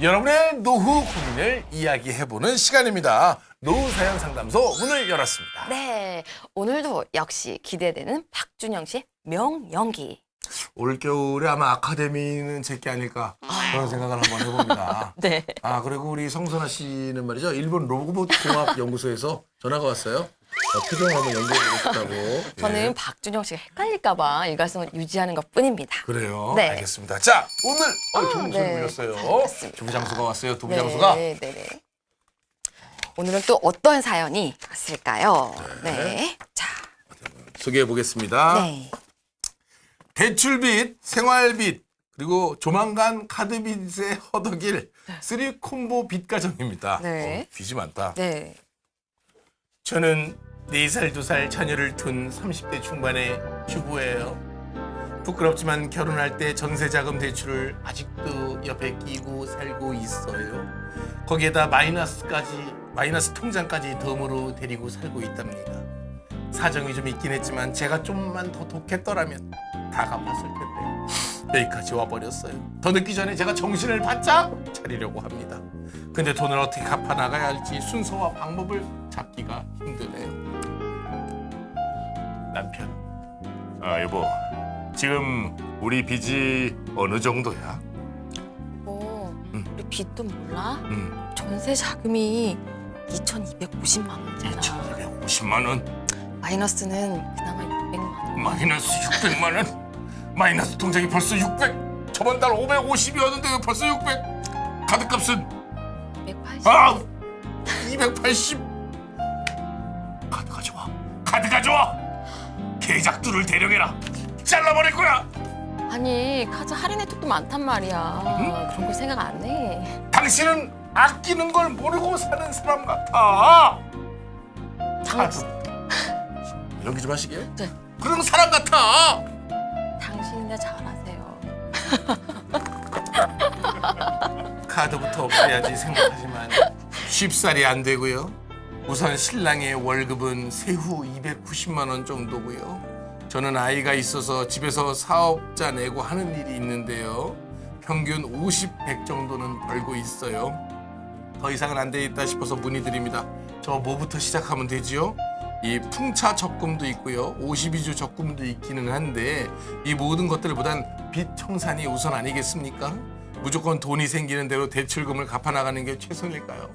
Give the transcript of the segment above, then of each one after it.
여러분의 노후 고민을 이야기해보는 시간입니다. 노후 사연 상담소 문을 열었습니다. 네, 오늘도 역시 기대되는 박준영 씨의 명연기. 올겨울에 아마 아카데미는 제 게 아닐까 그런 생각을 한번 해봅니다. 네. 아 그리고 우리 성선아 씨는 말이죠 일본 로봇 공학 연구소에서 전화가 왔어요. 어, 표정 한번 연구해보고 싶다고. 저는 예. 박준영 씨가 헷갈릴까봐 일관성을 유지하는 것 뿐입니다. 그래요. 네. 알겠습니다. 자 오늘 어, 좋은 소리 네. 들렸어요. 잘했습니다. 두부장수가 왔어요. 두부장수가. 네, 네, 네. 오늘은 또 어떤 사연이 왔을까요? 네. 자, 소개해 보겠습니다. 네. 대출빚, 생활빚, 그리고 조만간 카드빚에 허덕일 쓰리 콤보 빚 가정입니다. 네. 어, 빚이 많다. 네. 저는 4살, 2살 자녀를 둔 30대 중반의 주부예요. 부끄럽지만 결혼할 때 전세 자금 대출을 아직도 옆에 끼고 살고 있어요. 거기에다 마이너스까지, 마이너스 통장까지 덤으로 데리고 살고 있답니다. 사정이 좀 있긴 했지만 제가 좀만 더 독했더라면 다 갚았을 텐데 여기까지 와버렸어요. 더 늦기 전에 제가 정신을 바짝 차리려고 합니다. 근데 돈을 어떻게 갚아 나가야 할지 순서와 방법을 잡기가 힘드네요. 남편. 아 여보, 지금 우리 빚이 어느 정도야? 뭐, 음. 우리 빚도 몰라? 음, 전세 자금이 2,250만 원이잖아. 1,250만 원, 마이너스는 그나마 600만 원. 마이너스 600만 원, 마이너스 통장이 벌써 600. 저번 달 550이었는데 왜 벌써 600? 카드값은 180. 아, 280. 카드 가져와. 카드 가져와. 계작들을 대령해라. 잘라버릴 거야. 아니, 카드 할인 혜택도 많단 말이야. 음? 그런 걸 생각 안 해. 당신은 아끼는 걸 모르고 사는 사람 같아. 카드. 연기 좀 하시게요? 네. 그런 사람 같아. 당신이나 잘하세요. 카드부터 없애야지 생각하지만 쉽사리 안 되고요. 우선 신랑의 월급은 세후 290만 원 정도고요. 저는 아이가 있어서 집에서 사업자 내고 하는 일이 있는데요. 평균 50, 100 정도는 벌고 있어요. 더 이상은 안 되겠다 싶어서 문의드립니다. 저 뭐부터 시작하면 되지요? 이 풍차 적금도 있고요. 52주 적금도 있기는 한데 이 모든 것들보단 빚 청산이 우선 아니겠습니까? 무조건 돈이 생기는 대로 대출금을 갚아 나가는 게 최선일까요?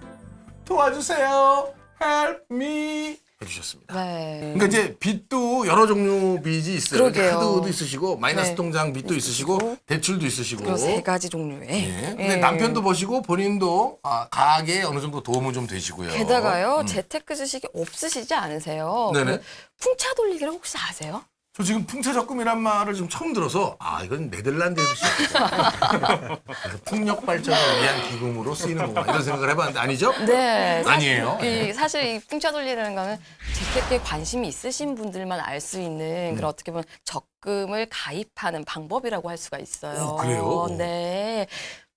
도와주세요. Help me. 해주셨습니다. 네. 그러니까 이제 빚도 여러 종류 빚이 있어요. 그러게요. 카드도 있으시고 마이너스 네. 통장 빚도 있으시고 대출도 있으시고. 그리고 세 가지 종류의. 예. 근데 예. 남편도 보시고 본인도 아, 가게에 어느 정도 도움은 좀 되시고요. 게다가요, 음. 재테크 지식이 없으시지 않으세요? 네네. 그 풍차 돌리기를 혹시 아세요? 저 지금 풍차적금이란 말을 좀 처음 들어서 아 이건 네덜란드에서 시작했어. 그래서 풍력 발전을 위한 기금으로 쓰이는 건가 이런 생각을 해봤는데 아니죠? 네. 사실 아니에요? 이, 사실 이 풍차 돌리라는 거는 재테크에 관심이 있으신 분들만 알 수 있는 음. 그런 어떻게 보면 적금을 가입하는 방법이라고 할 수가 있어요. 오, 그래요? 네.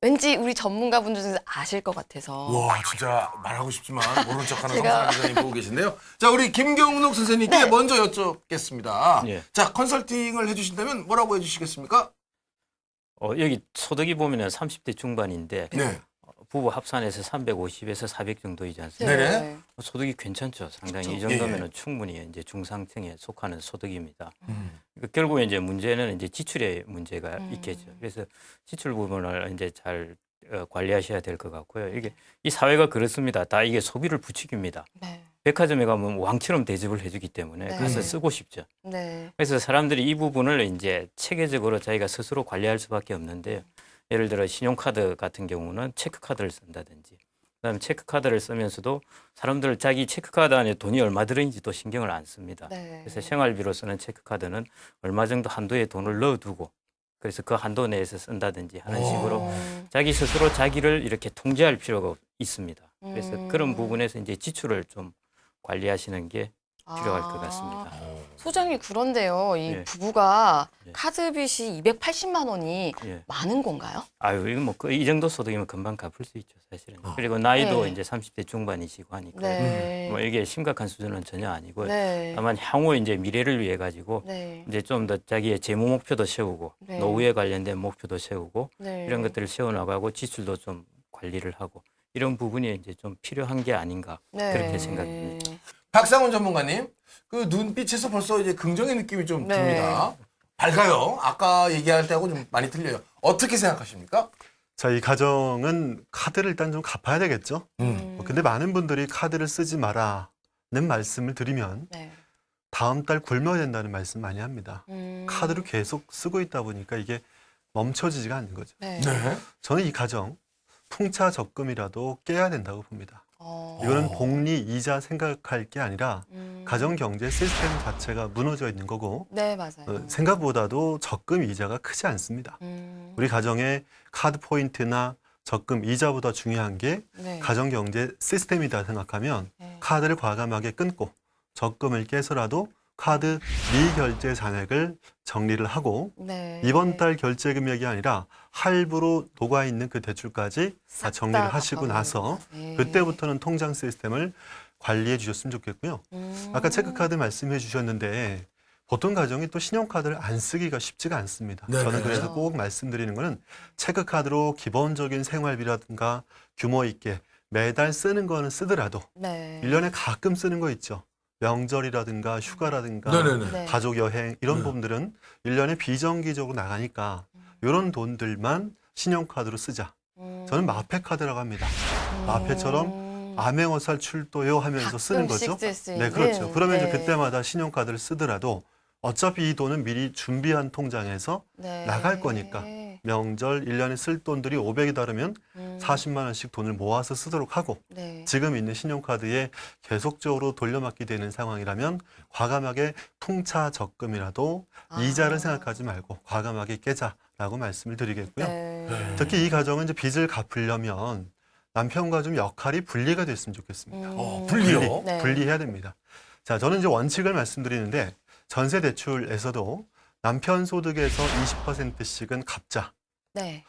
왠지 우리 전문가분들 중에서 아실 것 같아서. 와 진짜 말하고 싶지만 모른 척하는 제가- 성산아 기자님 보고 계신데요. 자 우리 김경록 선생님께 네. 먼저 여쭙겠습니다. 예. 자 컨설팅을 해주신다면 뭐라고 해주시겠습니까? 어, 여기 소득이 보면은 30대 중반인데 네. 어, 부부 합산해서 350에서 400 정도이지 않습니까? 네네. 어, 소득이 괜찮죠. 상당히 이 그렇죠. 정도면은 예. 충분히 이제 중상층에 속하는 소득입니다. 음. 그러니까 결국에 이제 문제는 이제 지출의 문제가 음. 있겠죠. 그래서 지출 부분을 이제 잘 어, 관리하셔야 될 것 같고요. 이게 이 사회가 그렇습니다. 다 이게 소비를 부추깁니다. 네. 백화점에 가면 왕처럼 대접을 해주기 때문에 네. 그래서 쓰고 싶죠. 네. 그래서 사람들이 이 부분을 이제 체계적으로 자기가 스스로 관리할 수밖에 없는데요. 예를 들어 신용카드 같은 경우는 체크카드를 쓴다든지 그다음에 체크카드를 쓰면서도 사람들 자기 체크카드 안에 돈이 얼마 들어있는지도 신경을 안 씁니다. 네. 그래서 생활비로 쓰는 체크카드는 얼마 정도 한도의 돈을 넣어두고 그래서 그 한도 내에서 쓴다든지 하는 오. 식으로 음, 자기 스스로 자기를 이렇게 통제할 필요가 있습니다. 그래서 음. 그런 부분에서 이제 지출을 좀 관리하시는 게 필요할 아. 것 같습니다. 소장님 그런데요, 이 예. 부부가 예. 카드 빚이 280만 원이 예. 많은 건가요? 아유, 이거 뭐이 정도 소득이면 금방 갚을 수 있죠, 사실은. 그리고 나이도 네. 이제 30대 중반이시고 하니까 네. 뭐 이게 심각한 수준은 전혀 아니고요. 네. 다만 향후 이제 미래를 위해 가지고 네. 이제 좀 더 자기의 재무 목표도 세우고 네. 노후에 관련된 목표도 세우고 네. 이런 것들을 세워 나가고 지출도 좀 관리를 하고 이런 부분이 이제 좀 필요한 게 아닌가 네. 그렇게 생각합니다. 박상훈 전문가님, 그 눈빛에서 벌써 이제 긍정의 느낌이 좀 네. 듭니다. 밝아요. 아까 얘기할 때하고 좀 많이 틀려요. 어떻게 생각하십니까? 자, 이 가정은 카드를 일단 좀 갚아야 되겠죠. 음. 뭐 근데 많은 분들이 카드를 쓰지 마라는 말씀을 드리면 네. 다음 달 굶어야 된다는 말씀 많이 합니다. 음. 카드를 계속 쓰고 있다 보니까 이게 멈춰지지가 않는 거죠. 네. 네. 저는 이 가정 풍차 적금이라도 깨야 된다고 봅니다. 어. 이거는 어. 복리 이자 생각할 게 아니라 음. 가정 경제 시스템 자체가 무너져 있는 거고 네, 맞아요. 어, 생각보다도 적금 이자가 크지 않습니다. 음. 우리 가정의 카드 포인트나 적금 이자보다 중요한 게 네. 가정 경제 시스템이다 생각하면 네. 카드를 과감하게 끊고 적금을 깨서라도 카드 미결제 잔액을 정리를 하고 네. 이번 달 결제 금액이 아니라 할부로 녹아 있는 그 대출까지 다싹 정리를 다 하시고 나서 거. 네. 그때부터는 통장 시스템을 관리해 주셨으면 좋겠고요. 음. 아까 체크카드 말씀해 주셨는데 보통 가정이 또 신용카드를 안 쓰기가 쉽지가 않습니다. 네네. 저는 그래서 그렇죠. 꼭 말씀드리는 거는 체크카드로 기본적인 생활비라든가 규모 있게 매달 쓰는 거는 쓰더라도 네. 일년에 가끔 쓰는 거 있죠. 명절이라든가 휴가라든가 네네네. 네. 가족 여행 이런 네. 부분들은 일년에 비정기적으로 나가니까 이런 돈들만 신용카드로 쓰자. 음. 저는 마페카드라고 합니다. 마페처럼 음. 암행어살 출도요 하면서 쓰는 가끔씩 거죠. 쓸수 네, 있는. 그렇죠. 그러면 이제 네. 그때마다 신용카드를 쓰더라도 어차피 이 돈은 미리 준비한 통장에서 네. 나갈 거니까. 명절 일년에 쓸 돈들이 500이 다르면 음. 40만 원씩 돈을 모아서 쓰도록 하고 네. 지금 있는 신용카드에 계속적으로 돌려막기 되는 상황이라면 과감하게 풍차 적금이라도 아. 이자를 생각하지 말고 과감하게 깨자라고 말씀을 드리겠고요. 네. 특히 이 가정은 이제 빚을 갚으려면 남편과 좀 역할이 분리가 됐으면 좋겠습니다. 음. 어, 분리요? 네. 분리해야 됩니다. 자, 저는 이제 원칙을 말씀드리는데 전세 대출에서도 남편 소득에서 20%씩은 갚자. 네.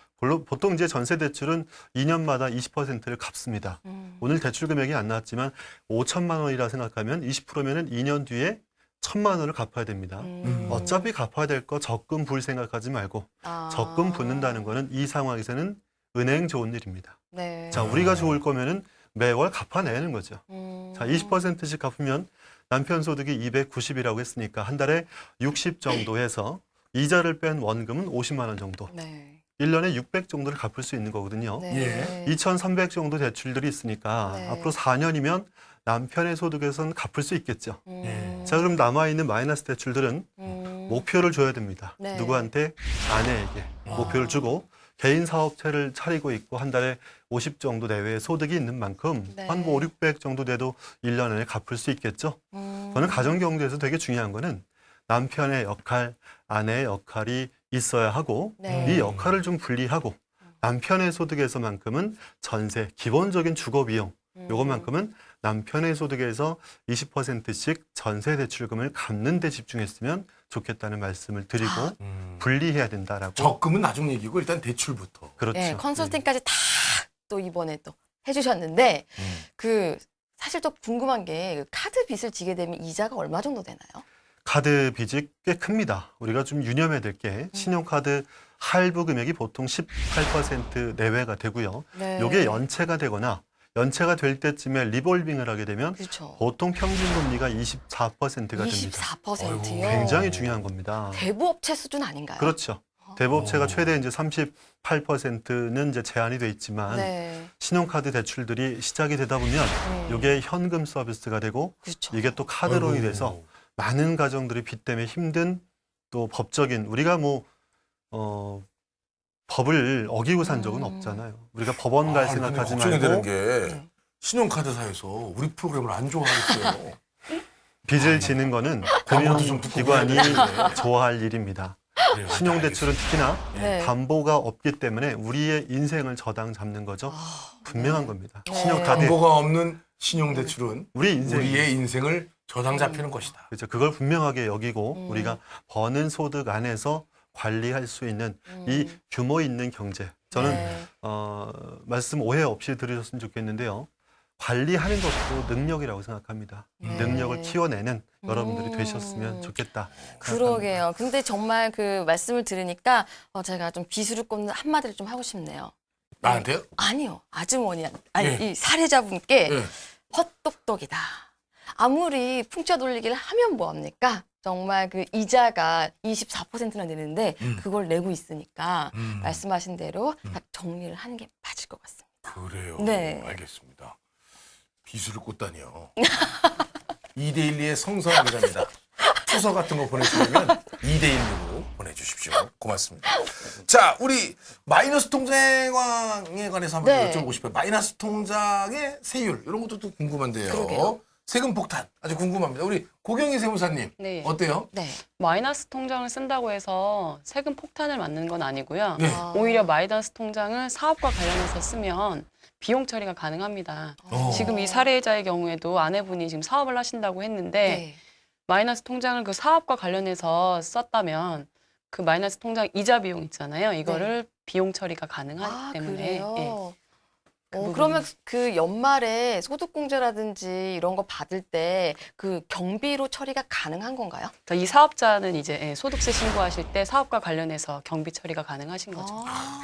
보통 이제 전세 대출은 2년마다 20%를 갚습니다. 음. 오늘 대출 금액이 안 나왔지만 5천만 원이라 생각하면 20%면은 2년 뒤에 1천만 원을 갚아야 됩니다. 음. 어차피 갚아야 될 거 적금 불 생각하지 말고 아. 적금 붓는다는 거는 이 상황에서는 은행 좋은 일입니다. 네. 자, 우리가 좋을 거면은 매월 갚아내는 거죠. 음. 자, 20%씩 갚으면 남편 소득이 290이라고 했으니까 한 달에 60 정도 해서 이자를 뺀 원금은 50만 원 정도. 네. 1년에 600 정도를 갚을 수 있는 거거든요. 네. 2,300 정도 대출들이 있으니까 네. 앞으로 4년이면 남편의 소득에서는 갚을 수 있겠죠. 음. 자, 그럼 남아 있는 마이너스 대출들은 음. 목표를 줘야 됩니다. 네. 누구한테? 아내에게 목표를 주고 개인 사업체를 차리고 있고 한 달에 50 정도 내외의 소득이 있는 만큼 네. 한뭐 5, 600 정도 돼도 1년 안에 갚을 수 있겠죠. 음. 저는 가정 경제에서 되게 중요한 거는 남편의 역할, 아내의 역할이 있어야 하고 네. 이 역할을 좀 분리하고 남편의 소득에서만큼은 전세, 기본적인 주거 비용 음. 요것만큼은 남편의 소득에서 20%씩 전세 대출금을 갚는 데 집중했으면 좋겠다는 말씀을 드리고 아. 음. 분리해야 된다라고 적금은 나중 얘기고 일단 대출부터. 그렇죠. 네, 컨설팅까지 다 또 이번에 또 해주셨는데 음. 그 사실 또 궁금한 게그 카드 빚을 지게 되면 이자가 얼마 정도 되나요? 카드 빚이 꽤 큽니다. 우리가 좀 유념해야 될 게 신용카드 할부 금액이 보통 18% 내외가 되고요. 네. 요게 연체가 되거나 연체가 될 때쯤에 리볼빙을 하게 되면 그렇죠. 보통 평균 금리가 24%가 됩니다. 24%요. 굉장히 중요한 겁니다. 대부업체 수준 아닌가요? 그렇죠. 대부업체가 오. 최대 이제 38%는 이제 제한이 돼 있지만 네. 신용카드 대출들이 시작이 되다 보면 네. 이게 현금 서비스가 되고 그렇죠. 이게 또 카드로인이 아이고. 돼서 많은 가정들이 빚 때문에 힘든 또 법적인 우리가 뭐 어, 법을 어기고 산 적은 음. 없잖아요. 우리가 법원 갈 아, 생각하지 근데 걱정이 말고 되는 게 네. 신용카드사에서 우리 프로그램을 안 좋아하겠어요. 빚을 지는 거는 금융기관이. 좋아할 일입니다. 그래요. 신용대출은 특히나 네. 담보가 없기 때문에 우리의 인생을 저당 잡는 거죠. 아, 분명한 네. 겁니다. 네. 신용카드 담보가 없는 신용대출은 우리 인생 우리의 인생을 저당 잡히는 것이다. 그렇죠. 그걸 분명하게 여기고 음. 우리가 버는 소득 안에서 관리할 수 있는 이 규모 있는 경제. 저는 네. 어, 말씀 오해 없이 들으셨으면 좋겠는데요. 관리하는 것도 능력이라고 생각합니다. 네. 능력을 키워내는 여러분들이 음. 되셨으면 좋겠다. 그러게요. 근데 정말 그 말씀을 들으니까 어, 제가 좀 비수를 꼽는 한마디를 좀 하고 싶네요. 나한테요? 아니요. 아주머니, 아니, 네. 이 사례자분께 네. 헛똑똑이다. 아무리 풍차 돌리기를 하면 뭐합니까? 정말 그 이자가 24%나 내는데 음. 그걸 내고 있으니까 음. 말씀하신 대로 딱 정리를 하는 게 맞을 것 같습니다. 그래요. 네. 알겠습니다. 비수를 꽂다니요. 2대1의 성성한 기자입니다. 투서 같은 거 보내주시면 2대1로 보내주십시오. 고맙습니다. 자, 우리 마이너스 통장에 관해서 한번 네. 여쭤보고 싶어요. 마이너스 통장의 세율 이런 것도 또 궁금한데요. 그러게요. 세금 폭탄 아주 궁금합니다. 우리 고경희 세무사님 네. 어때요? 네. 마이너스 통장을 쓴다고 해서 세금 폭탄을 맞는 건 아니고요. 네. 아. 오히려 마이너스 통장을 사업과 관련해서 쓰면 비용 처리가 가능합니다. 어. 지금 이 사례자의 경우에도 아내분이 지금 사업을 하신다고 했는데 네. 마이너스 통장을 그 사업과 관련해서 썼다면 그 마이너스 통장 이자 비용 있잖아요. 이거를 비용 처리가 가능하기 아, 때문에 그래요? 예. 그 어, 그러면 그 연말에 소득공제라든지 이런 거 받을 때 그 경비로 처리가 가능한 건가요? 그러니까 이 사업자는 이제 예, 소득세 신고하실 때 사업과 관련해서 경비 처리가 가능하신 거죠. 아,